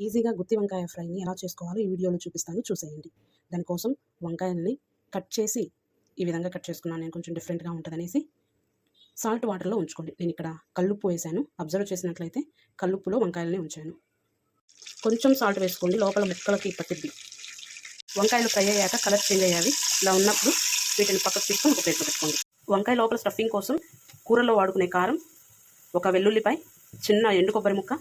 ఈజీగా గుత్తి వంకాయ ఫ్రైని ఎలా చేసుకోవాలో ఈ వీడియోలో చూపిస్తాను. చూసేయండి. దానికోసం వంకాయల్ని కట్ చేసి ఈ విధంగా కట్ చేసుకున్నాను. నేను కొంచెం డిఫరెంట్గా ఉంటుందనేసి సాల్ట్ వాటర్లో ఉంచుకోండి. నేను ఇక్కడ కల్లుప్పు వేసాను. అబ్జర్వ్ చేసినట్లయితే కల్లుప్పులో వంకాయలని ఉంచాను. కొంచెం సాల్ట్ వేసుకోండి. లోపల ముక్కలకి పట్టిద్ది. వంకాయలు ఫ్రై అయ్యాక కలర్ చేంజ్ అయ్యావి ఇలా ఉన్నప్పుడు వీటిని పక్కకు తీసుకొని ఒక ప్లేట్లో పెట్టుకోండి. వంకాయ లోపల స్టఫింగ్ కోసం కూరలో వాడుకునే కారం ఒక వెల్లుల్లిపై చిన్న ఎండు కొబ్బరి ముక్క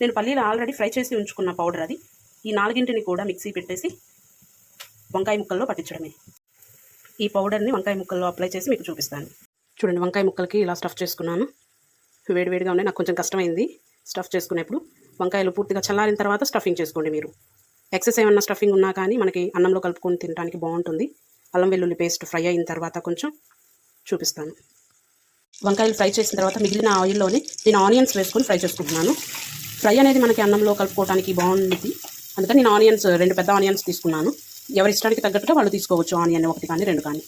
నేను పల్లీలు ఆల్రెడీ ఫ్రై చేసి ఉంచుకున్న పౌడర్ అది. ఈ నాలుగింటిని కూడా మిక్సీ పెట్టేసి వంకాయ ముక్కల్లో పట్టించడమే. ఈ పౌడర్ని వంకాయ ముక్కల్లో అప్లై చేసి మీకు చూపిస్తాను. చూడండి వంకాయ ముక్కలకి ఇలా స్టఫ్ చేసుకున్నాను. వేడివేడిగా ఉన్నాయి నాకు కొంచెం కష్టమైంది స్టఫ్ చేసుకునేప్పుడు. వంకాయలు పూర్తిగా చల్లారిన తర్వాత స్టఫింగ్ చేసుకోండి మీరు. ఎక్సెస్ ఏమన్నా స్టఫింగ్ ఉన్నా కానీ మనకి అన్నంలో కలుపుకొని తినడానికి బాగుంటుంది. అల్లం వెల్లుల్లి పేస్ట్ ఫ్రై అయిన తర్వాత కొంచెం చూపిస్తాను. వంకాయలు ఫ్రై చేసిన తర్వాత మిగిలిన ఆయిల్లోనే నేను ఆనియన్స్ వేసుకొని ఫ్రై చేసుకుంటున్నాను. ఫ్రై అనేది మనకి అన్నంలో కలుపుకోవడానికి బాగుంటుంది అందుకని నేను ఆనియన్స్ రెండు పెద్ద ఆనియన్స్ తీసుకున్నాను. ఎవరి ఇష్టానికి తగ్గట్టుగా వాళ్ళు తీసుకోవచ్చు ఆనియన్ ఒకటి కానీ రెండు కానీ.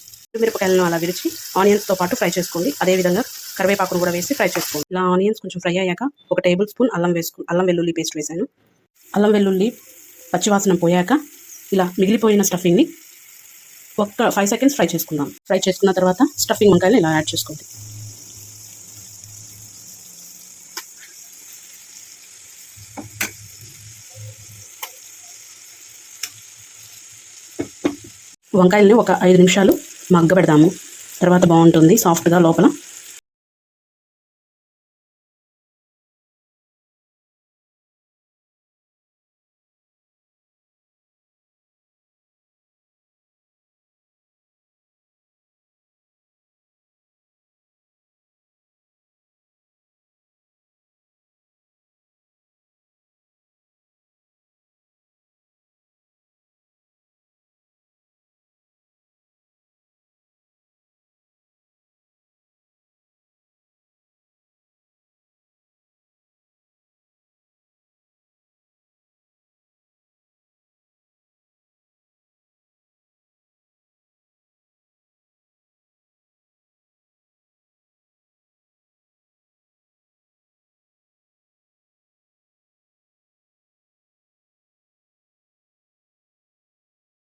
మిరపకాయలను అలా విరిచి ఆనియన్స్తో పాటు ఫ్రై చేసుకోండి. అదేవిధంగా కరివేపాకును కూడా వేసి ఫ్రై చేసుకోండి. ఇలా ఆనియన్స్ కొంచెం ఫ్రై అయ్యాక ఒక టేబుల్ స్పూన్ అల్లం వేసుకు అల్లం వెల్లుల్లి పేస్ట్ వేసాను అల్లం వెల్లుల్లి పచ్చివాసన పోయాక ఇలా మిగిలిపోయిన స్టఫింగ్ని ఒక ఫైవ్ సెకండ్స్ ఫ్రై చేసుకుందాం. ఫ్రై చేసుకున్న తర్వాత స్టఫింగ్ వంకాయలు ఇలా యాడ్ చేసుకోండి. వంకాయల్ని ఒక ఐదు నిమిషాలు మగ్గబెడదాము తర్వాత బాగుంటుంది సాఫ్ట్గా లోపల.